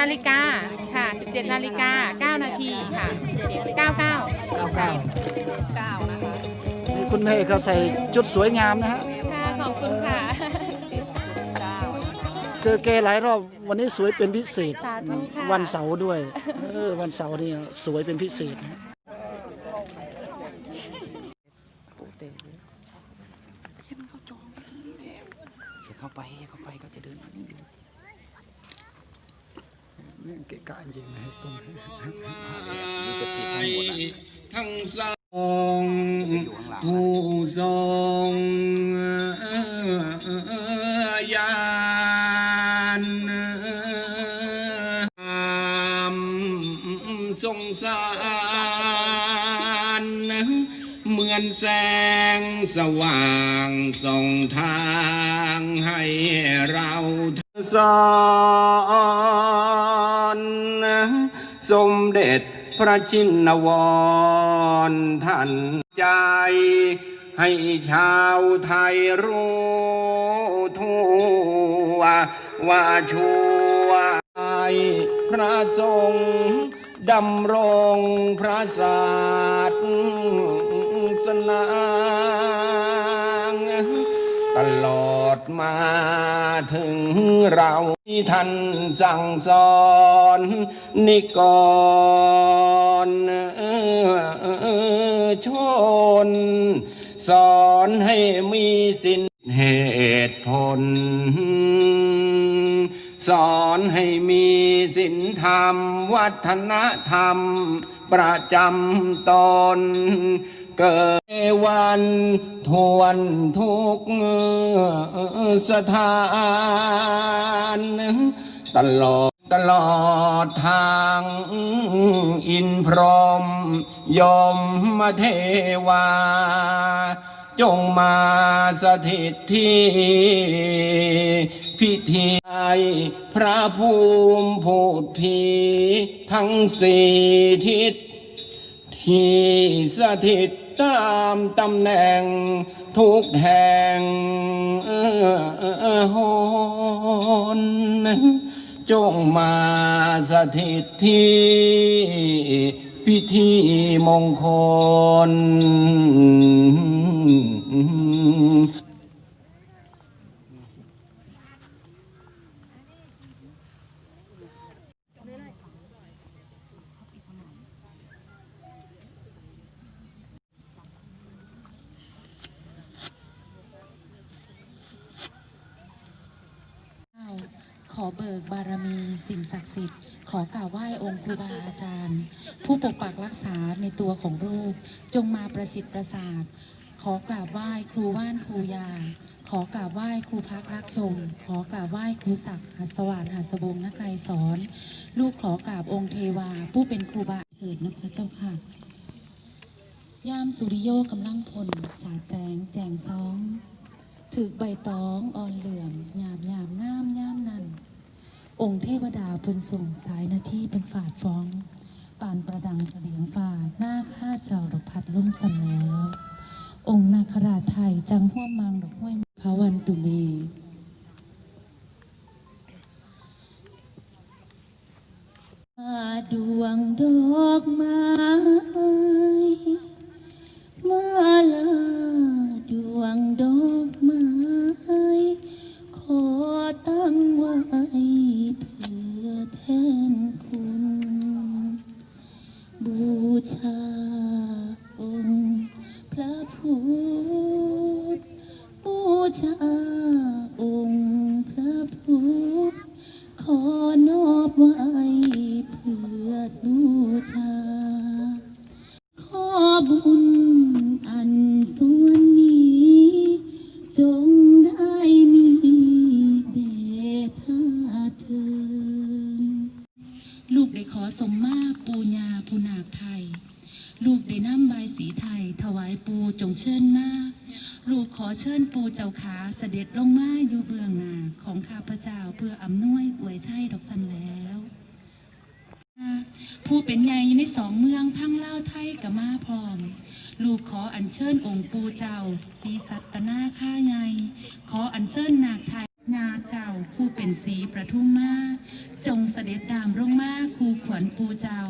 นาฬิกาค่ะ 17 นาฬิกา 9 นาทีค่ะ 99 9 9นะคะคุณแม่เขาใส่ชุดสวยงามนะฮะค่ะขอบคุณค่ะเจอแกหลายรอบวันนี้สวยเป็นพิเศษวันเสาร์ด้วยเออวันเสาร์นี่สวยเป็นพิเศษเข้าไปเข้า เกะกะจริงนะตรงนี้นี่เป็นสีทั้งหมดทั้งสองผู้ทรงยานความสงสารเหมือนแสงสว่างส่องทางให้เราสอน สมเด็จพระชินวรท่านใจ ให้ชาวไทยรู้ทั่วว่าชัวพระทรงดำรงพระศาสนา มาถึงเราที่ท่านสั่งสอนนิกรชน สอนให้มีสินเหตุผล สอนให้มีสินธรรม วัฒนธรรม ประจำตน เกิดวันทวนทุกสถานตลอดตลอดทางอินพรหมยมมาเทวา จงมาสถิตที่พิธีพระภูมิพูดผีทั้งสี่ทิศที่สถิต ตามตำแหน่งทุกแห่งหนจงมาสถิตที่พิธีมงคล ข อเบิกบารมีสิ่งศักดิ์สิทธิ์ ขอกราบไหว้องค์ครูบาอาจารย์ ผู้ปกปักรักษาในตัวของลูกจงมาประสิทธิ์ประสาท ขอกราบไหว้ครูว่านครูยา ขอกราบไหว้ครูพักรักชม ขอกราบไหว้ครูศักดิ์หัสวรรค์หัสบงนักไกรสอน ลูกขอกราบองค์เทวา ผู้เป็นครูบาเถิดนะพระเจ้าค่ะ ยามสุริโยกำลังพล สาดแสงแจงซ้องถือใบตองอ่อนเหลื่อมหยาบหยาบงามงามนั่น องค์เทวดาเพิ่นส่งสายหน้าที่เป็นฝาดฟ้อง ปานประดังเดียงฝาดหน้าข้าเจ้าดอกพัดล่มสันแล้ว องค์นาคราชไทยจังห้วมมังดอกห้วยพระวันตุเมดวงดอกไม้ ข้าพเจ้าเพื่ดอกสันแล้วผู้เป็นใหญ่ในสองเมืองทั้งเล่าไทยกับมาพร้อม ลูกขออัญเชิญองค์ปูเจ้าศรีสัตนาข้าใหญ่ขออัญเชิญนาคไทยงาเจ้าผู้เป็นสีประทุมมาจงเสด็จดามลงมาคูขวัญปูเจ้า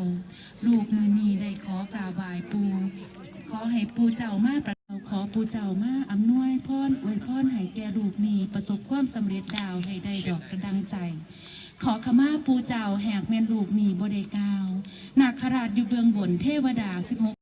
ลูกมือนีได้ขอกราบไหว้ปู ขอให้ปูเจ้ามาประขอปูเจ้ามาอำนวยพรอวยพรให้แก่ลูกนี้ประสบความสำเร็จดาวให้ได้ดอกกระดังใจ ขอขมาปูเจ้าแหกแมนลูกนีบเดกาวนาคราชอยู่เบื้องบนเทวดาสิบหก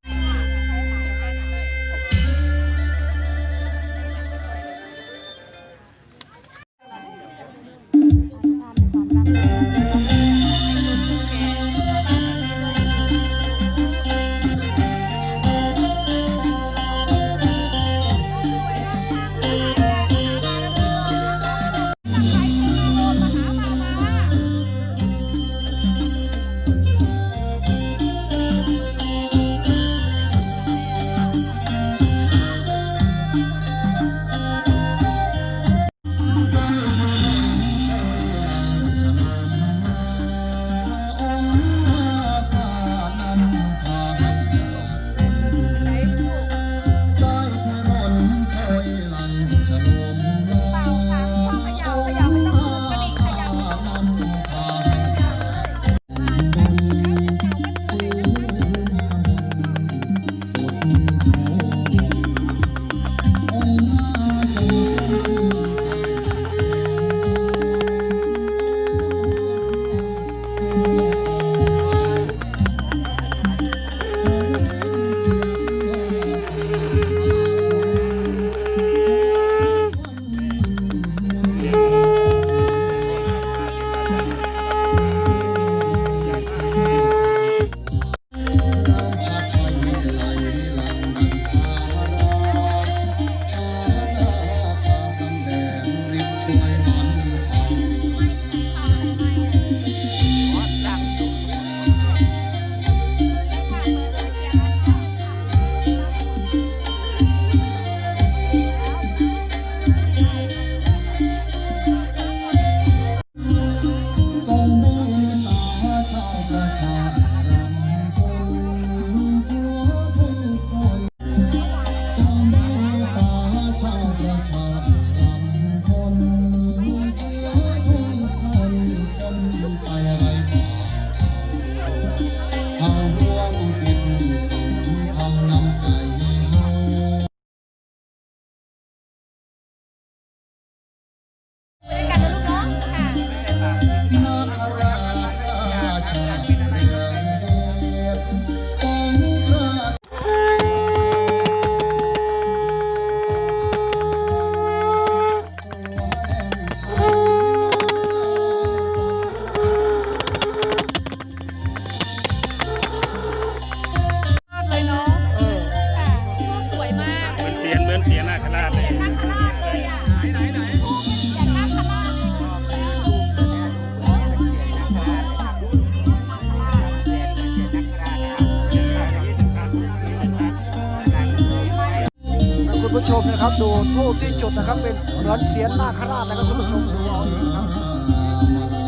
นะครับ ดูทูบที่จุดนะครับ เป็นเหมือนเสียนนาคราชนะครับคุณผู้ชมดูเอาเองครับ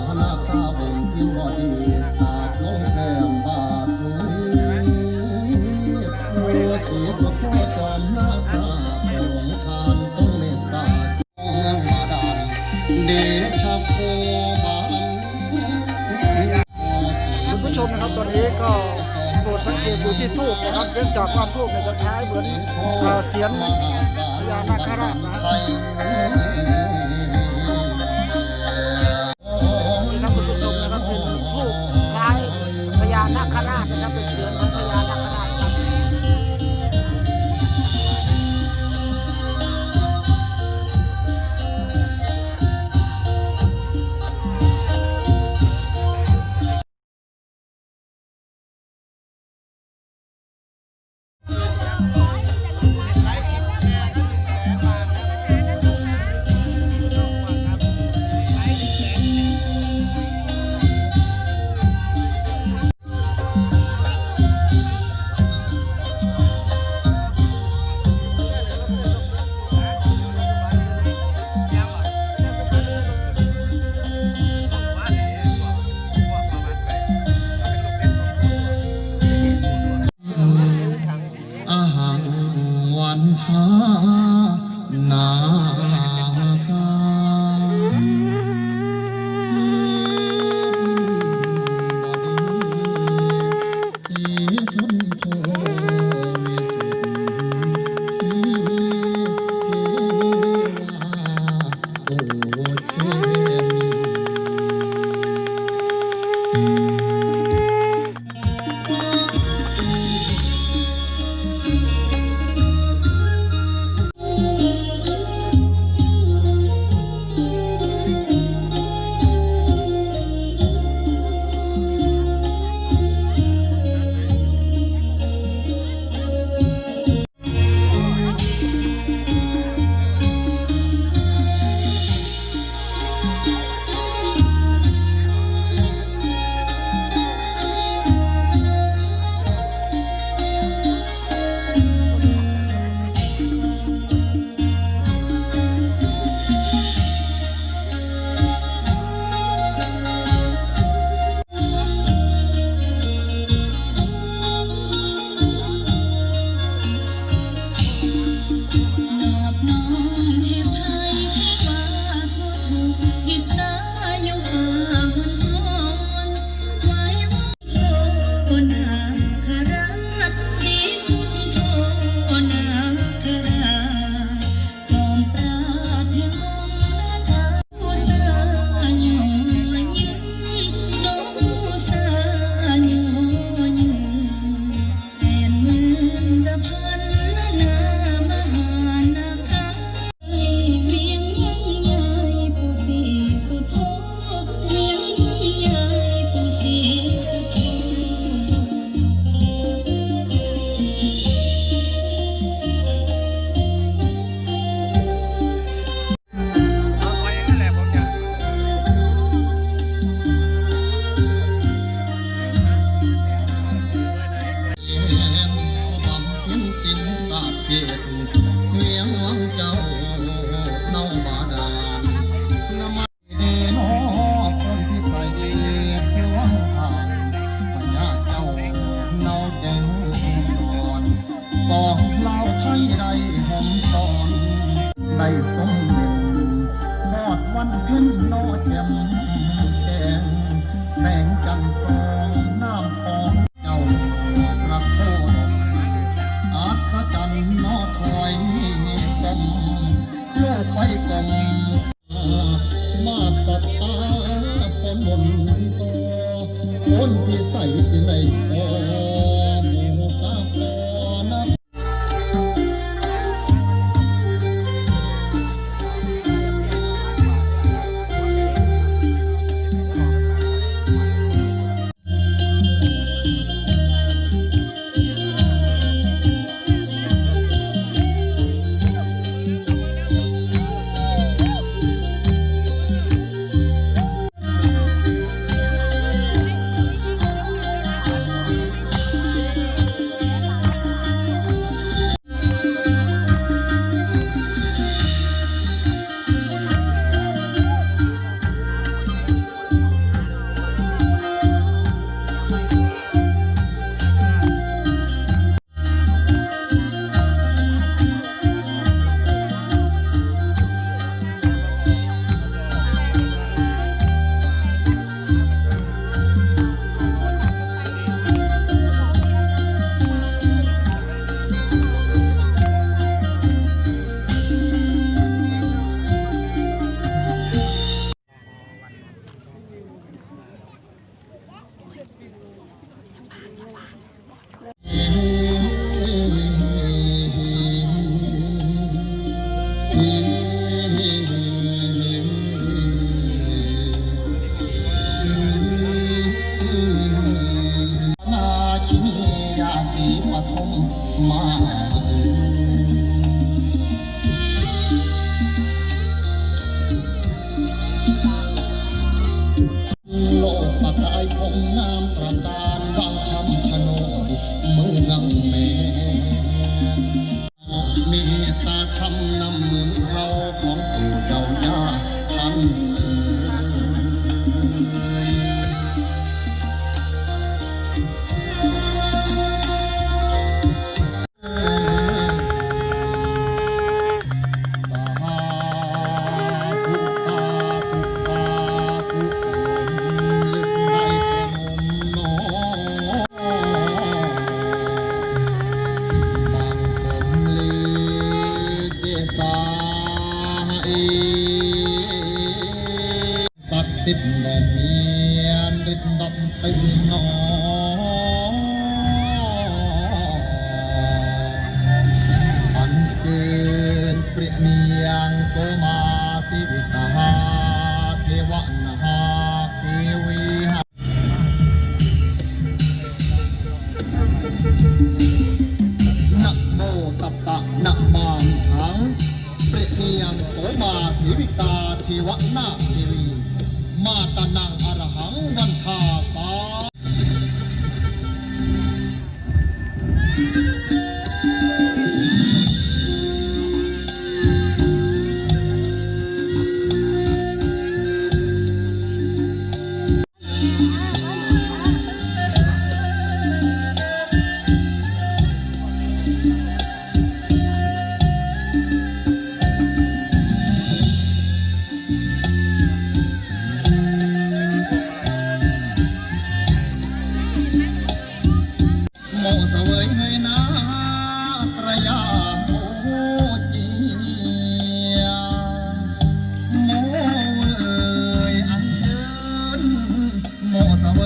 พนาคราเป็นยิ่งบอดีตาดลงแก้มบาดหุยเมื่อสีพระพ่อจอมนาคราหลวงทานทรงเมตตาเมืองมาดานเดชะโคบาลังคุณผู้ชมนะครับตอนนี้ก็โปรดสังเกตดูที่ทูบนะครับเนื่องจากว่าทูบเนี่ยจะคล้ายเหมือนเอ่อเสียน พญา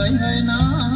I hơi nắng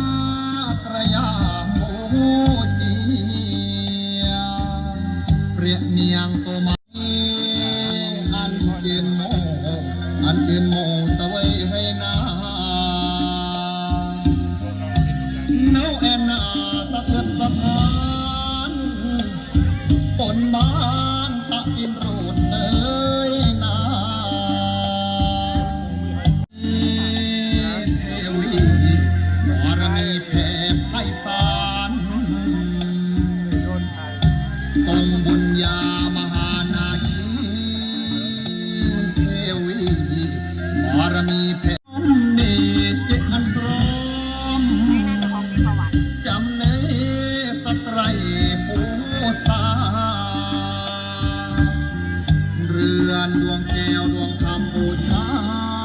านดวงแก้วดวงคำบูชา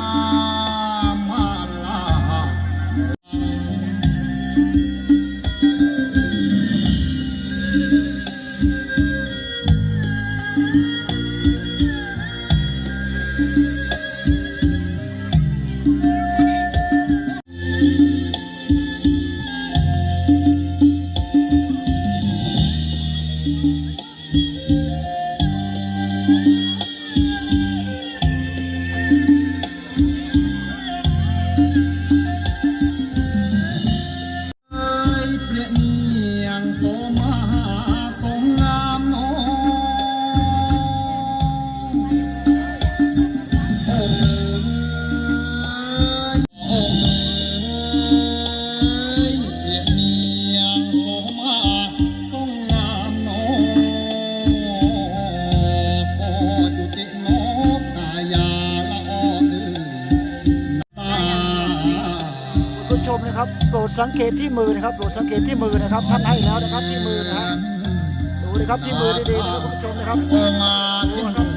คุณผู้ชมนะครับโปรดสังเกตที่มือนะครับโปรดสังเกตที่มือนะครับท่านให้แล้วนะครับที่มือนะฮะดูนะครับที่มือดีๆนะครับคุณผู้ชมนะครับ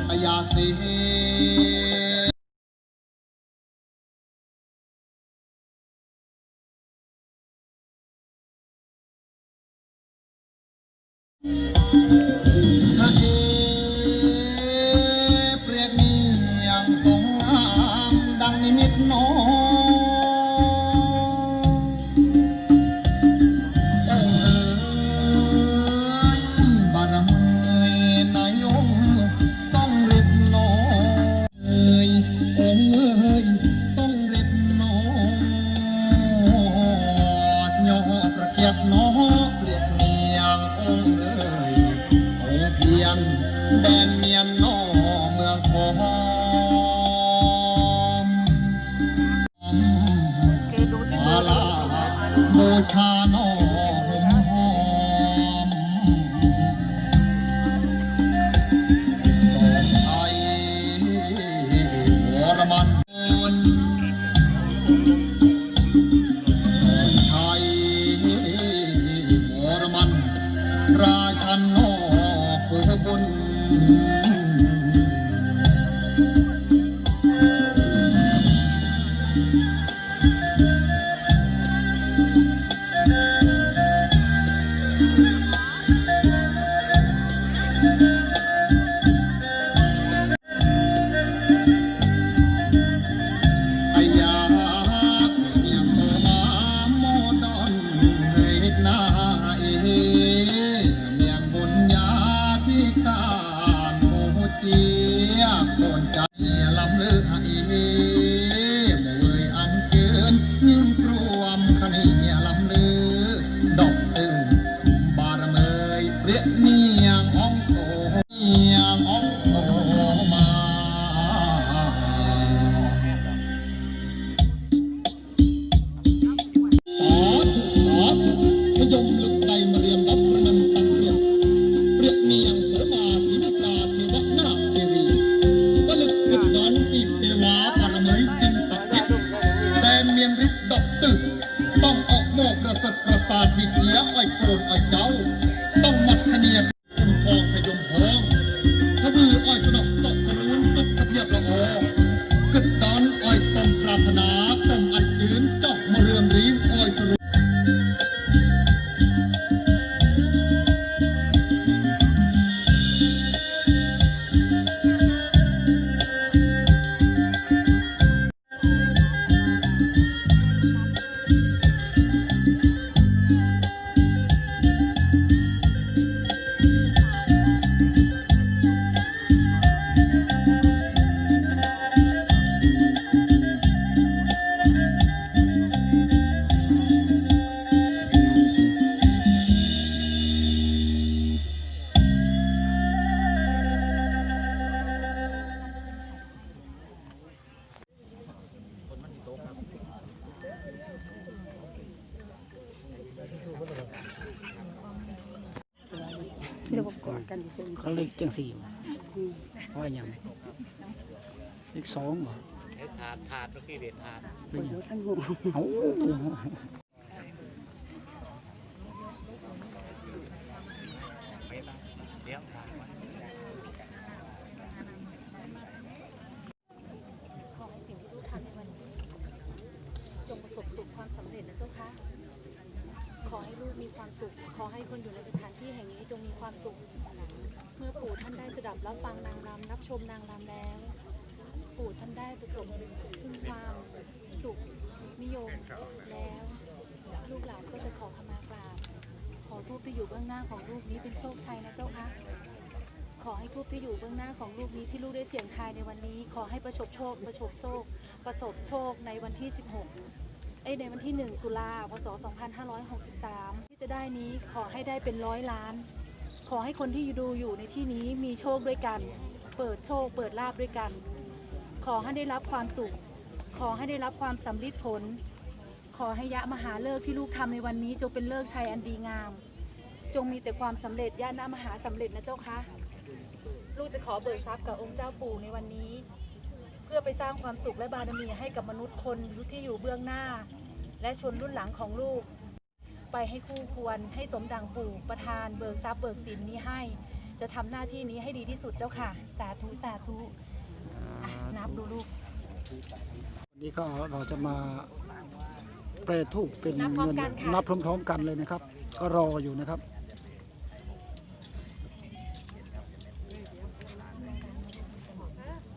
ต้องออกโมกกระสัดกระสาดบิดเนี้ยอ้อยโกรธอ้อยเจ้า นอยู่เพิ่นเขาเลขจังสี่บ่ว่าอย่างเลขสองบ่ถาดถาดเมื่อกี้เด็ดถาดหรือหยังท่านหู เอ้า เดี๋ยว ขอให้สิ่งที่ลูกทำในวันนี้ จงประสบสุขความสำเร็จนะเจ้าคะ ขอให้ลูกมีความสุข ขอให้คนอยู่ในสถานที่แห่งนี้จงมีความสุข เมื่อปู่ท่านได้สดับรับฟังนางรำรับชมนางรำแล้ว ปู่ท่านได้ประสบซึ่งความสุขนิยมแล้ว ลูกหลานก็จะขอขมากราบ ข อทูปที่อยู่เบื้องหน้าของลูกนี้เป็นโชคชัยนะเจ้าคะขอให้ทูปที่อยู่เบื้องหน้าของลูกนี้ที่ลูกได้เสี่ยงทายในวันนี้ ขอให้ประสบโชค ประสบโชค ประสบโชคในวันที่ 16เอ้ในวันที่ 1 ตุลาพศ 2563 ที่จะได้นี้ขอให้ได้เป็นร้อยล้าน ขอให้คนที่ดูอยู่ในที่นี้มีโชคด้วยกัน เปิดโชค เปิดลาบด้วยกัน ขอให้ได้รับความสุข ขอให้ได้รับความสำลิดผล ขอให้ยะมหาเลิกที่ลูกทำในวันนี้จงเป็นเลิกชัยอันดีงาม จงมีแต่ความสำเร็จย่านะมหาสำเร็จนะเจ้าคะลูกจะขอเบิกทรัพย์กับองค์เจ้าปู่ในวันนี้ เพื่อไปสร้างความสุขและบารมีให้กับมนุษย์คนที่อยู่เบื้องหน้า และชนรุ่นหลังของลูก ไปให้คู่ควรให้สมดังปู่ประทานเบิกทรัพย์เบิกสินนี้ให้ จะทำหน้าที่นี้ให้ดีที่สุดเจ้าค่ะ สาธุสาธุอะนับดูลูกวันนี้ก็เราจะมาแปรทูปเป็นนับพร้อมเงินกันค่ะนับพร้อมๆกันเลยนะครับ ก็รออยู่นะครับ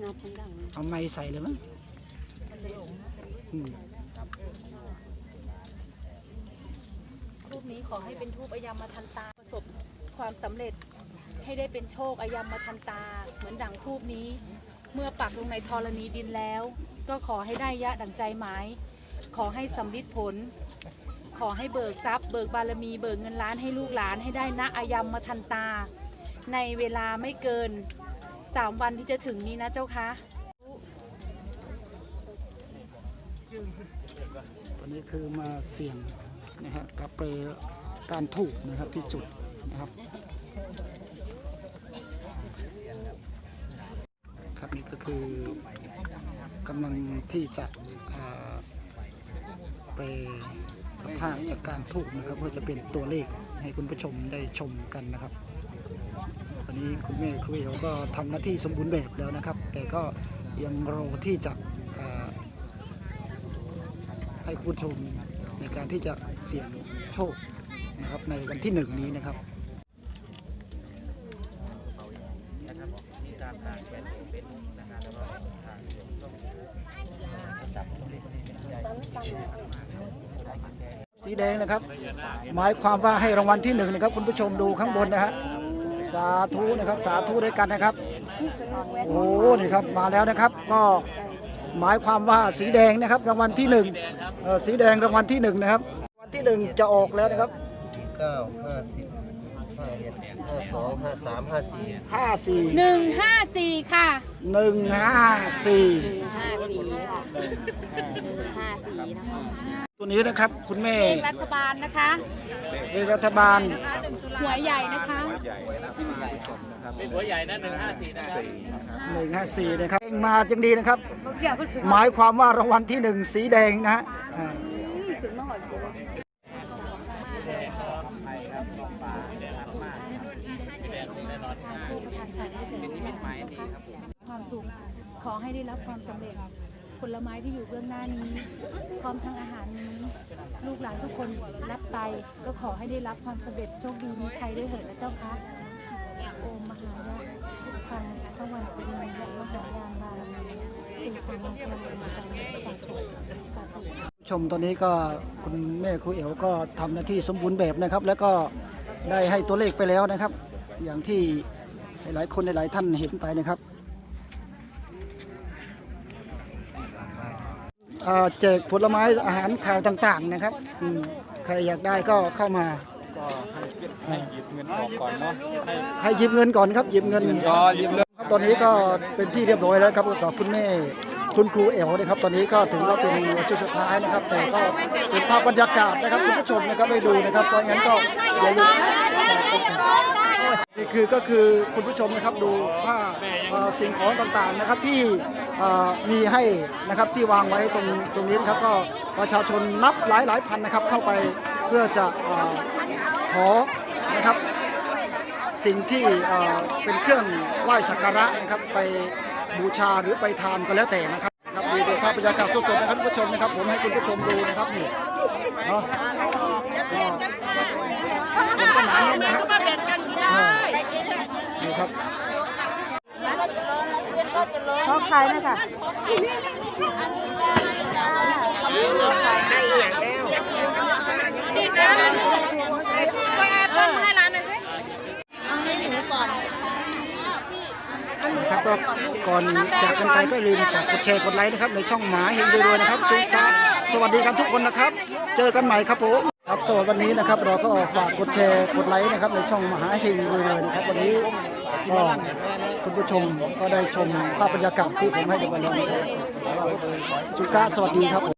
นับทั้งดัง เอาไม้ใส่เลยมั้ยอืมทูปนี้ขอให้เป็นทูปอายมมาทันตา ประสบความสำเร็จให้ได้เป็นโชคอายมมาทันตา เหมือนดั่งทูปนี้ เมื่อปักลงในธรณีดินแล้ว ก็ขอให้ได้ยะดั่งใจหมาย ขอให้สำลิดผล ขอให้เบิกทรัพย์เบิกบารมีเบิกเงินล้านให้ลูกหลานให้ได้ณอายมมาทันตา ในเวลาไม่เกินสามวันที่จะถึงนี้นะเจ้าคะ ตอนนี้คือมาเสี่ยงนะฮะกับเปรการถูกนะครับที่จุดนะครับครับนี่ก็คือกำลังที่จะไปสัมภาษณ์จากการถูกนะครับเพื่อจะเป็นตัวเลขให้คุณผู้ชมได้ชมกันนะครับวันนี้คุณแม่ครูเอลก็ทำหน้าที่สมบูรณ์แบบแล้วนะครับ แต่ก็ยังรอที่จะ ให้คุณผู้ชมในการที่จะเสี่ยงโชคนะครับในวันที่หนึ่งนี้นะครับสีแดงนะครับ หมายความว่าให้รางวัลที่หนึ่งนะครับ คุณผู้ชมดูข้างบนนะฮะสาธุนะครับสาธุด้วยกันนะครับ โอ้นี่ครับมาแล้วนะครับ ก็หมายความว่าสีแดงนะครับ รางวัลที่หนึ่ง สีแดงรางวัลที่หนึ่งนะครับรางวัลที่หนึ่งจะออกแล้วนะครับเก้าห้าสิบห้าเอ็ดห้าสองห้าสามห้าสี่ห้าสี่154ค่ะหนึ่งห้าสี่54ค่ะ54นะคะตัวนี้นะครับคุณแม่เลขรัฐบาลนะคะเลขรัฐบาล หวยใหญ่นะคะเป็นหัวใหญ่นะหนึ่งห้าสี่นะหนึ่งห้าสี่นะครับมาจังดีนะครับหมายความว่ารางวัลที่หนึ่งสีแดงนะฮะอ่าความสุขขอให้ได้รับความสำเร็จ ผลไม้ที่อยู่เบื้องหน้านี้ พร้อมทั้งอาหารนี้ ลูกหลานทุกคนรับไปก็ขอให้ได้รับความสำเร็จโชคดีมีชัยด้วยเถิดนะเจ้าคะโอมมหายะพังพระวันเป็นมหามหายานบารมีสิ่งสามงคลเป็นใจสาธุสาธุชมตอนนี้ก็คุณแม่ครูเอ๋วก็ทำหน้าที่สมบูรณ์แบบนะครับ แล้วก็ได้ให้ตัวเลขไปแล้วนะครับ อย่างที่หลายคนหลายท่านเห็นไปนะครับ แจกผลไม้อาหารข่าวต่างๆนะครับอืมใครอยากได้ก็เข้ามาให้หยิบเงินออกก่อนเนาะให้ให้หยิบเงินก่อนครับหยิบเงินรอหยิบเลย ครับตอนนี้ก็เป็นที่เรียบร้อยแล้วครับกับคุณแม่คุณครูเอ๋วนะครับ ตอนนี้ก็ถึงว่าเป็นช่วงสุดท้ายนะครับ แต่ก็เป็นภาพบรรยากาศนะครับคุณผู้ชมนะครับได้ดูนะครับเพราะงั้นก็อย่าลืม นี่คือก็คือคุณผู้ชมนะครับดูว่าสิ่งของต่างๆนะครับที่มีให้นะครับที่วางไว้ตรงตรงนี้นะครับก็ประชาชนนับหลายหลายพันนะครับเข้าไปเพื่อจะอขอนะครับ สิ่งที่เป็นเครื่องไหว้สักการะนะครับไปบูชาหรือไปทานก็แล้วแต่นะครับครับดูดูภาพบรรยากาศสดๆนะครับคุณผู้ชมนะครับผมให้คุณผู้ชมดูนะครับนี่เนาะก็ผมก็หนาแน่นนะครับเออนี่ ครับเขาขายไหมคะครับก็ก่อนจากกันไปก็ลืมฝากกดแชร์กดไลค์นะครับ ในช่องหมาเฮงรวยๆนะครับจุ๊กะสวัสดีกันทุกคนนะครับ เจอกันใหม่ครับผมครับสวัสดีวันนี้นะครับ เราก็ฝากกดแชร์กดไลค์นะครับ ในช่องมหาเฮงรวยๆนะครับวันนี้ ก็คุณผู้ชมก็ได้ชมภาพบรรยากาศที่ผมให้ดูกันแล้วนะครับจุกะสวัสดีครับผม